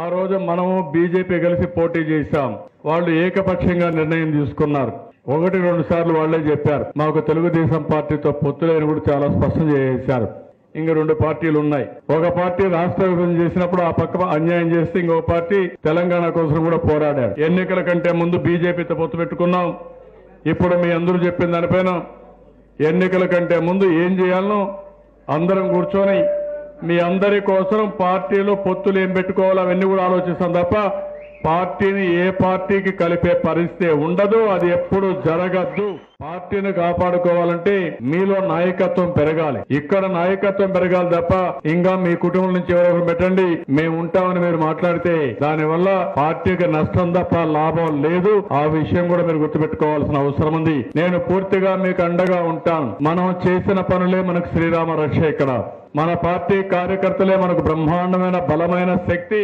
ఆ రోజు మనము బీజేపీ కలిసి పోటీ చేశాం. వాళ్ళు ఏకపక్షంగా నిర్ణయం తీసుకున్నారు. ఒకటి రెండు సార్లు వాళ్ళే చెప్పారు. మాకు తెలుగుదేశం పార్టీతో పొత్తులేని కూడా చాలా స్పష్టం చేశారు. ఇంక రెండు పార్టీలు ఉన్నాయి. ఒక పార్టీ రాష్ట్ర విభజన చేసినప్పుడు ఆ పక్క అన్యాయం చేస్తే ఇంకో పార్టీ తెలంగాణ కోసం కూడా పోరాడారు. ఎన్నికల కంటే ముందు బీజేపీతో పొత్తు పెట్టుకున్నాం. ఇప్పుడు మీ అందరూ చెప్పిన దానిపైన ఎన్నికల కంటే ముందు ఏం చేయాలనో అందరం కూర్చొని మీ అందరి కోసం పార్టీలో పొత్తులు ఏం పెట్టుకోవాలో అవన్నీ కూడా ఆలోచిస్తాం తప్ప పార్టీని ఏ పార్టీకి కలిపే పరిస్థితి ఉండదు అది ఎప్పుడు జరగద్దు పార్టీని కాపాడుకోవాలంటే మీలో నాయకత్వం పెరగాలి. ఇక్కడ నాయకత్వం పెరగాలి తప్ప ఇంకా మీ కుటుంబం నుంచి ఎవరెవరు పెట్టండి మేము ఉంటామని మీరు మాట్లాడితే దానివల్ల పార్టీకి నష్టం తప్ప లాభం లేదు. ఆ విషయం కూడా మీరు గుర్తుపెట్టుకోవాల్సిన అవసరం ఉంది. నేను పూర్తిగా మీకు అండగా ఉంటాను. మనం చేసిన పనులే మనకు శ్రీరామ రక్ష ఇక్కడ. మన పార్టీ కార్యకర్తలే మనకు బ్రహ్మాండమైన బలమైన శక్తి.